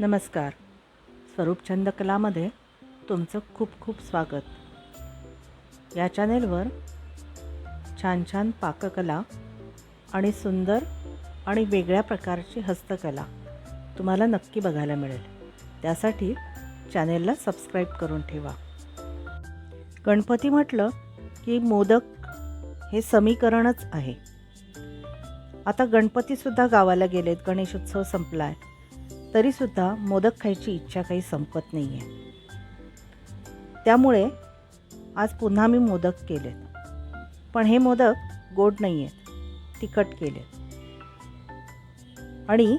नमस्कार. स्वरूप छंदकलामध्ये तुमचं खूप खूप स्वागत. या चॅनेलवर छान छान पाककला आणि सुंदर आणि वेगळ्या प्रकारची हस्तकला तुम्हाला नक्की बघायला मिळेल. त्यासाठी चॅनेलला सबस्क्राईब करून ठेवा. गणपती म्हटलं की मोदक हे समीकरणच आहे. आता गणपतीसुद्धा गावाला गेलेत गणेशोत्सव संपला आहे तरीसुद्धा मोदक खायची इच्छा काही संपत नाही आहे त्यामुळे आज पुन्हा मी मोदक केलेत. पण हे मोदक गोड नाही आहेत तिखट केलेत. आणि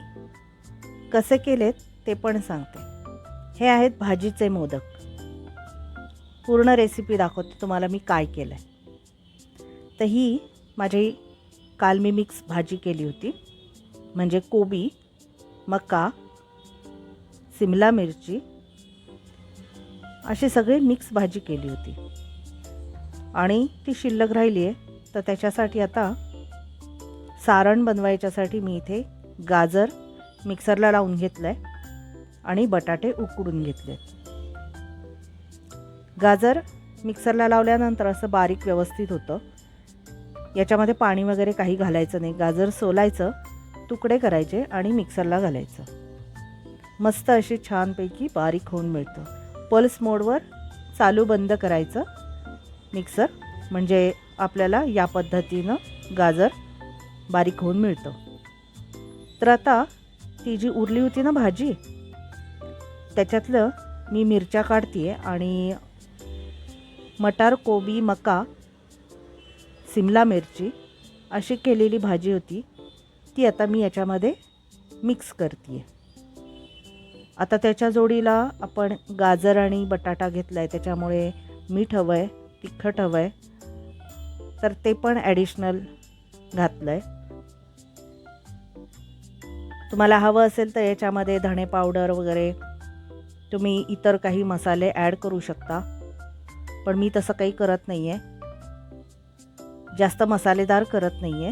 कसे केलेत ते पण सांगते. हे आहेत भाजीचे मोदक. पूर्ण रेसिपी दाखवते तुम्हाला मी काय केलं आहे तर ही माझी काल मी मिक्स भाजी केली होती. म्हणजे कोबी मका सिमला मिरची अशी सगळी मिक्स भाजी केली होती. आणि ती शिल्लक राहिली आहे तर त्याच्यासाठी आता सारण बनवायच्यासाठी मी इथे गाजर मिक्सरला लावून घेतलं आहे आणि बटाटे उकडून घेतले गाजर मिक्सरला लावल्यानंतर असं बारीक व्यवस्थित होतं. याच्यामध्ये पाणी वगैरे काही घालायचं नाही. गाजर सोलायचं तुकडे करायचे आणि मिक्सरला घालायचं. मस्त अशी छानपैकी बारीक होऊन मिळतं. पल्स मोडवर चालू बंद करायचं. मिक्सर म्हणजे आपल्याला या पद्धतीनं गाजर बारीक होऊन मिळतं. तर आता ती जी उरली होती ना भाजी त्याच्यातलं मी मिरच्या काढते आहे आणि मटार कोबी मका सिमला मिरची अशी केलेली भाजी होती ती आता मी याच्यामध्ये मिक्स करते आहे आता त्याच्या जोडीला आपण गाजर आणि बटाटा घेतला आहे त्याच्यामुळे मीठ हवं आहे तिखट हवं आहे तर ते पण ॲडिशनल घातलं आहे तुम्हाला हवं असेल तर याच्यामध्ये धणे पावडर वगैरे तुम्ही इतर काही मसाले ॲड करू शकता. पण मी तसं काही करत नाही आहे जास्त मसालेदार करत नाही आहे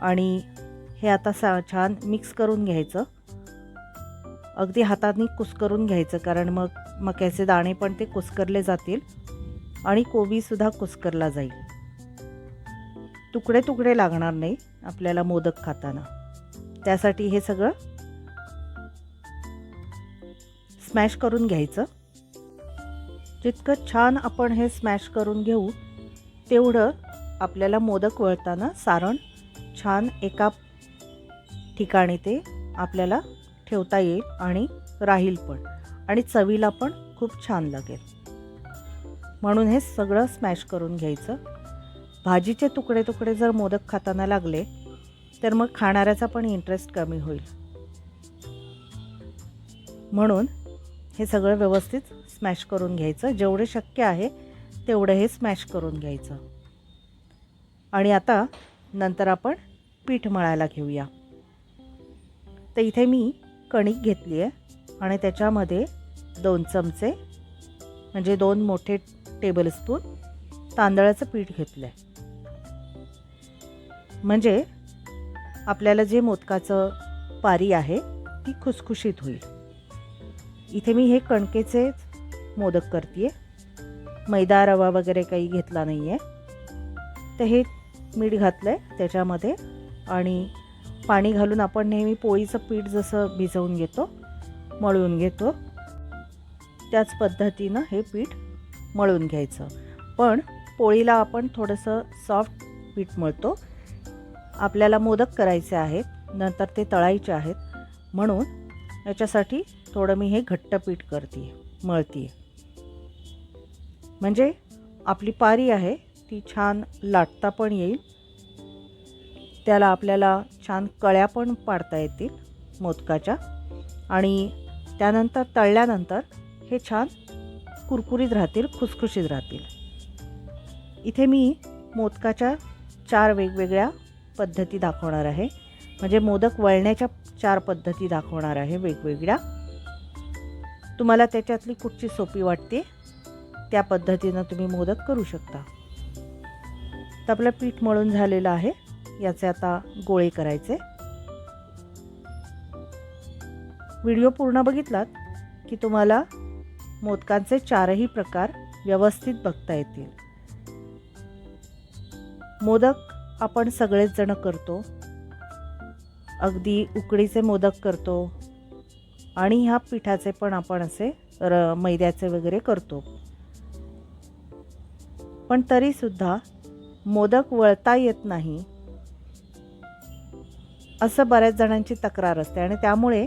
आणि हे आता सा छान मिक्स करून घ्यायचं. अगदी हाताने कुस्करून घ्यायचं कारण मग मक्याचे दाणे पण ते कुस्करले जातील आणि कोबीसुद्धा कुस्करला जाईल. तुकडे तुकडे लागणार नाही आपल्याला मोदक खाताना. त्यासाठी हे सगळं स्मॅश करून घ्यायचं. जितकं छान आपण हे स्मॅश करून घेऊ तेवढं आपल्याला मोदक वळताना सारण छान एका ठिकाणी ते आपल्याला ठेवता येईल आणि राहील पण. आणि चवीला पण खूप छान लागेल. म्हणून हे सगळं स्मॅश करून घ्यायचं. भाजीचे तुकडे तुकडे जर मोदक खाताना लागले तर मग खाणाऱ्याचा पण इंटरेस्ट कमी होईल. म्हणून हे सगळं व्यवस्थित स्मॅश करून घ्यायचं. जेवढे शक्य आहे तेवढं हे स्मॅश करून घ्यायचं. आणि आता नंतर आपण पीठ मळायला घेऊया. तर इथे मी कणिक घेतली आहे आणि त्याच्यामध्ये दोन चमचे म्हणजे दोन मोठे टेबलस्पून तांदळाचं पीठ घेतलं आहे म्हणजे आपल्याला जे मोदकाचं पारी आहे ती खुसखुशीत होईल. इथे मी हे कणकेचे मोदक करते मैदा रवा वगैरे काही घेतला नाही आहे तर हे मीठ घातलं आहे त्याच्यामध्ये आणि पाणी घालून आपण नेहमी पोळीचं पीठ जसं भिजवून घेतो मळून घेतो त्याच पद्धतीनं हे पीठ मळून घ्यायचं. पण पोळीला आपण थोडंसं सॉफ्ट पीठ मळतो. आपल्याला मोदक करायचे आहेत नंतर ते तळायचे आहेत. म्हणून याच्यासाठी थोडं मी हे घट्ट पीठ करते मळते म्हणजे आपली पारी आहे ती छान लाटता पण येईल. त्याला आपल्याला छान कळ्या पण पाडता येतील मोदकाच्या. आणि त्यानंतर तळल्यानंतर हे छान कुरकुरीत राहतील खुसखुशीत राहतील. इथे मी मोदकाच्या चार वेगवेगळ्या पद्धती दाखवणार आहे. म्हणजे मोदक वळण्याच्या चार पद्धती दाखवणार आहे वेगवेगळ्या. तुम्हाला त्याच्यातली कुठची सोपी वाटते त्या पद्धतीनं तुम्ही मोदक करू शकता. तर आपलं पीठ मळून झालेलं आहे. याचे आता गोळे करायचे. व्हिडिओ पूर्ण बघितलात की तुम्हाला मोदकांचे चारही प्रकार व्यवस्थित बघता येतील. मोदक आपण सगळेच जण करतो. अगदी उकडीचे मोदक करतो. आणि ह्या पिठाचे पण आपण असे र मैद्याचे वगैरे करतो. पण तरीसुद्धा मोदक वळता येत नाही. असं बऱ्याच जणांची तक्रार असते आणि त्यामुळे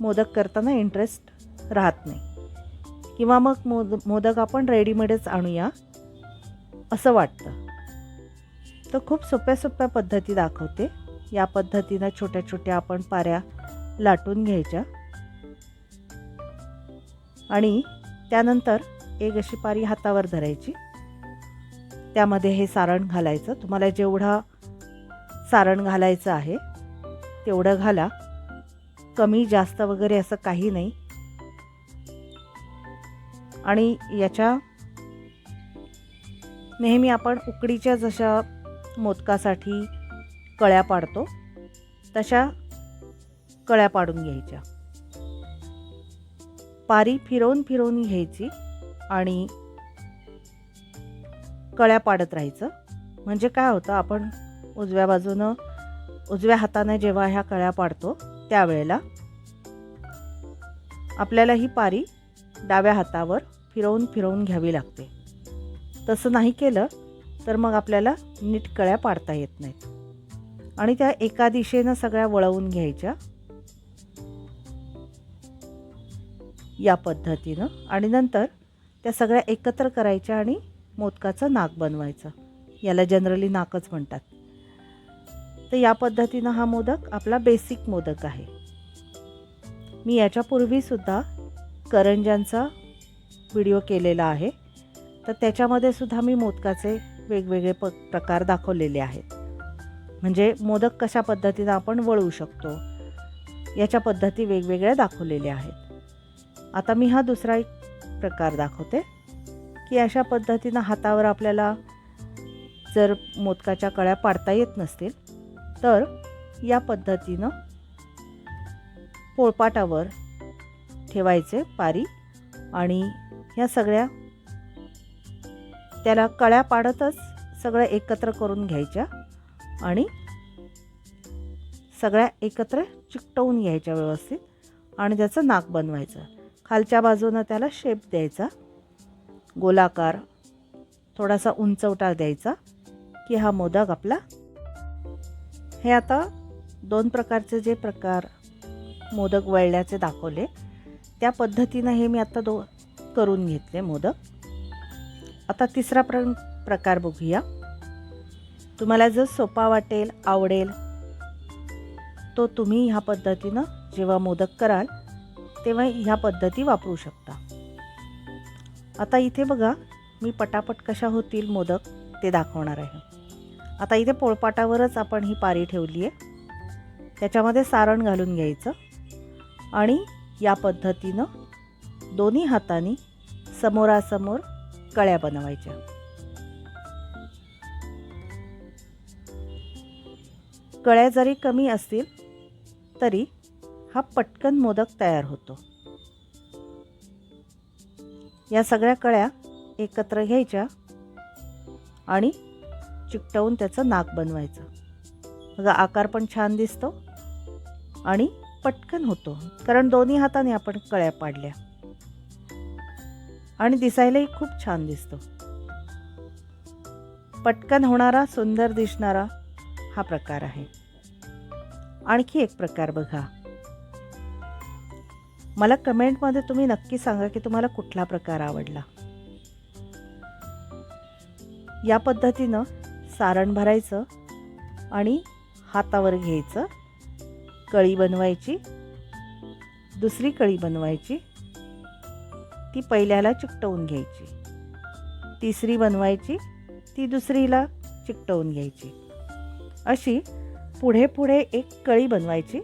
मोदक करताना इंटरेस्ट राहत नाही. किंवा मग मोद मोदक आपण रेडीमेडच आणूया असं वाटतं. तर खूप सोप्या सोप्या पद्धती दाखवते. या पद्धतीनं छोट्या छोट्या आपण पाऱ्या लाटून घ्यायच्या. आणि त्यानंतर एक अशी पारी हातावर धरायची. त्यामध्ये हे सारण घालायचं. तुम्हाला जेवढा सारण घालायचं आहे तेवढं घाला. कमी जास्त वगैरे असं काही नाही. आणि याच्या नेहमी आपण उकडीच्या जशा मोदकासाठी कळ्या पाडतो तशा कळ्या पाडून घ्यायच्या. पारी फिरवून फिरवून घ्यायची आणि कळ्या पाडत राहायचं. म्हणजे काय होतं आपण उजव्या बाजूनं उजव्या हाताने जेव्हा ह्या कळ्या पाडतो त्यावेळेला आपल्याला ही पारी डाव्या हातावर फिरवून फिरवून घ्यावी लागते. तसं नाही केलं तर मग आपल्याला नीट कळ्या पाडता येत नाहीत. आणि त्या एका दिशेनं सगळ्या वळवून घ्यायच्या या पद्धतीनं. आणि नंतर त्या सगळ्या एकत्र करायच्या आणि मोदकाचं नाक बनवायचं. याला जनरली नाकच म्हणतात. तर या पद्धतीनं हा मोदक आपला बेसिक मोदक आहे. मी याच्यापूर्वीसुद्धा करंज्यांचा व्हिडिओ केलेला आहे. तर त्याच्यामध्ये सुद्धा मी मोदकाचे वेगवेगळे प प्रकार दाखवलेले आहेत. म्हणजे मोदक कशा पद्धतीनं आपण वळवू शकतो याच्या पद्धती वेगवेगळ्या दाखवलेल्या आहेत. आता मी हा दुसरा एक प्रकार दाखवते की अशा पद्धतीनं हातावर आपल्याला जर मोदकाच्या कळ्या पाडता येत नसतील तर या पद्धतीनं पोळपाटावर ठेवायचे पारी आणि ह्या सगळ्या त्याला कळ्या पाडतच सगळ्या एकत्र करून घ्यायच्या आणि सगळ्या एकत्र चिकटवून घ्यायच्या व्यवस्थित आणि त्याचं नाक बनवायचं. खालच्या बाजूनं त्याला शेप द्यायचा. गोलाकार थोडासा उंचवटा द्यायचा की हा मोदक आपला हे आता दोन प्रकारचे जे प्रकार मोदक वळल्याचे दाखवले त्या पद्धतीनं हे मी आता दो करून घेतले मोदक. आता तिसरा प्र प्रकार बघूया. तुम्हाला जर सोपा वाटेल आवडेल तो तुम्ही ह्या पद्धतीनं जेव्हा मोदक कराल तेव्हा ह्या पद्धती वापरू शकता. आता इथे बघा मी पटापट कशा होतील मोदक ते दाखवणार आहे. आता इथे पोळपाटावरच आपण ही पारी ठेवली आहे. त्याच्यामध्ये सारण घालून घ्यायचं. आणि या पद्धतीनं दोन्ही हातांनी समोरासमोर कळ्या बनवायच्या. कळ्या जरी कमी असतील तरी हा पटकन मोदक तयार होतो. या सगळ्या कळ्या एकत्र घ्यायच्या आणि चिकटवून त्याचं नाक बनवायचं. बघा आकार पण छान दिसतो आणि पटकन होतो. कारण दोन्ही हाताने आपण कळ्या पाडल्या. आणि दिसायलाही खूप छान दिसतो. पटकन होणारा सुंदर दिसणारा हा प्रकार आहे. आणखी एक प्रकार बघा. मला कमेंटमध्ये तुम्ही नक्की सांगा की तुम्हाला कुठला प्रकार आवडला? या पद्धतीनं सारण भरायचं आणि हातावर घ्यायचं. कळी बनवायची. दुसरी कळी बनवायची. ती पहिल्याला चिकटवून घ्यायची. तिसरी बनवायची. ती दुसरीला चिकटवून घ्यायची. अशी पुढे पुढे एक कळी बनवायची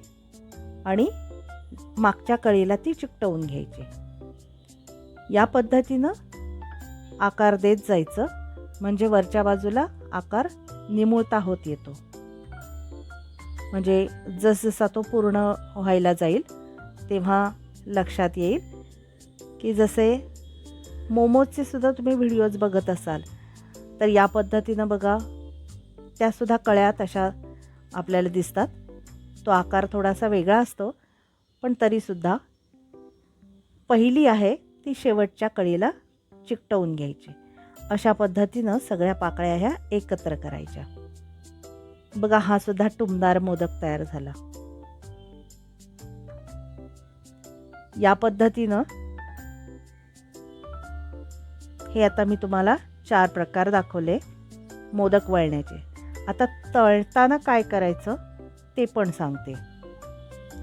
आणि मागच्या कळीला ती चिकटवून घ्यायची. या पद्धतीनं आकार देत जायचं. म्हणजे वरच्या बाजूला आकार निमुळता होत येतो. म्हणजे जसजसा तो पूर्ण व्हायला जाईल तेव्हा लक्षात येईल की जसे मोमोजचे सुद्धा तुम्ही व्हिडिओज बघत असाल तर या पद्धतीनं बघा त्यासुद्धा कळ्या तशा आपल्याला दिसतात. तो आकार थोडासा वेगळा असतो पण तरीसुद्धा पहिली आहे ती शेवटच्या कळीला चिकटवून घ्यायची. अशा पद्धतीनं सगळ्या पाकळ्या ह्या एकत्र करायच्या. बघा हा सुद्धा टुमदार मोदक तयार झाला. या पद्धतीनं हे आता मी तुम्हाला चार प्रकार दाखवले मोदक वळण्याचे. आता तळताना काय करायचं ते पण सांगते.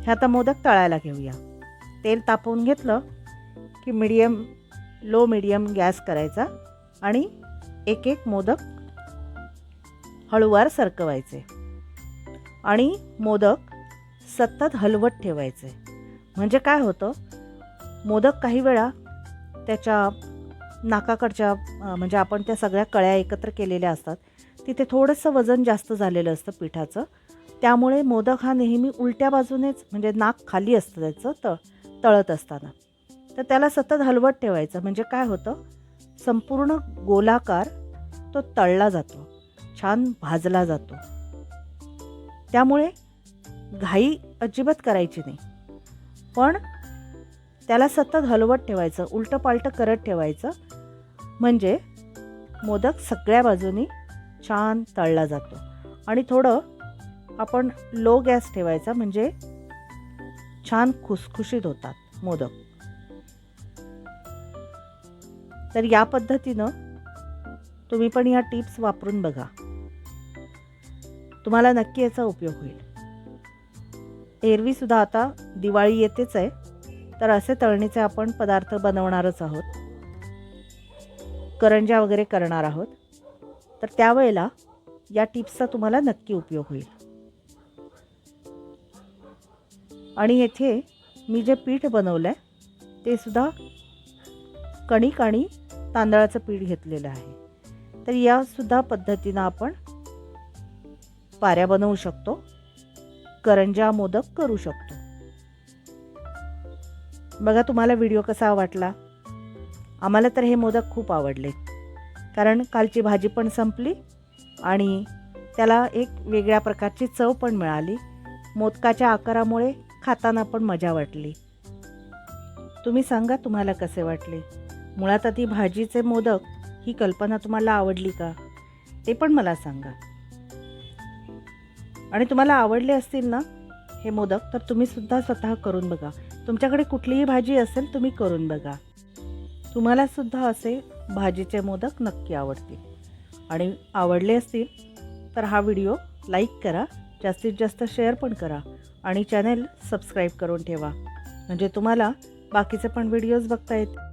हे आता मोदक तळायला घेऊया. तेल तापवून घेतलं की मिडियम लो मिडियम गॅस करायचा. आणि एक एक मोदक हळूवार सरकवायचे. आणि मोदक सतत हलवत ठेवायचे. म्हणजे काय होतं? मोदक काही वेळा त्याच्या नाकाकडच्या म्हणजे आपण त्या सगळ्या कळ्या एकत्र केलेल्या असतात. तिथे थोडंसं वजन जास्त झालेलं असतं पिठाचं. त्यामुळे मोदक हा नेहमी उलट्या बाजूनेच म्हणजे नाक खाली असतं त्याचं तळ तळत असताना. तर त्याला सतत हलवत ठेवायचं. म्हणजे काय होतं? संपूर्ण गोलाकार तो तळला जातो छान भाजला जातो. त्यामुळे घाई अजिबात करायची नाही. पण त्याला सतत हलवत ठेवायचं उलटं पालटं करत ठेवायचं. म्हणजे मोदक सगळ्या बाजूनी छान तळला जातो. आणि थोडं आपण लो गॅस ठेवायचा म्हणजे छान खुसखुशीत होतात मोदक. तर या पद्धतीनं तुम्ही पण या टिप्स वापरून बघा. तुम्हाला नक्की याचा उपयोग होईल. एरवीसुद्धा आता दिवाळी येतेच आहे. तर असे तळणीचे आपण पदार्थ बनवणारच आहोत. करंज्या वगैरे करणार आहोत. तर त्यावेळेला या टिप्सचा तुम्हाला नक्की उपयोग होईल. आणि येथे मी जे पीठ बनवलं आहे ते सुद्धा कणिक आणि तांदळाचं पीठ घेतलेलं आहे. तर यासुद्धा पद्धतीनं आपण पाऱ्या बनवू शकतो. करंजा मोदक करू शकतो. बघा तुम्हाला व्हिडिओ कसा वाटला? आम्हाला तर हे मोदक खूप आवडले. कारण कालची भाजी पण संपली आणि त्याला एक वेगळ्या प्रकारची चव पण मिळाली. मोदकाच्या आकारामुळे खाताना पण मजा वाटली. तुम्ही सांगा तुम्हाला कसे वाटले? मुळात आधी भाजीचे मोदक ही कल्पना तुम्हाला आवडली का? ते पण मला सांगा. आणि तुम्हाला आवडले असतील ना हे मोदक तर तुम्ही सुद्धा स्वतः करून बघा. तुमच्याकडे कुठलीही भाजी असेल तुम्ही करून बघा. तुम्हाला सुद्धा असे भाजीचे मोदक नक्की आवडतील. आणि आवडले असतील तर हा व्हिडिओ लाईक करा जास्तीत जास्त शेअर पण करा आणि चॅनेल सबस्क्राईब करून ठेवा. म्हणजे तुम्हाला बाकीचे पण व्हिडिओज बघता येतील.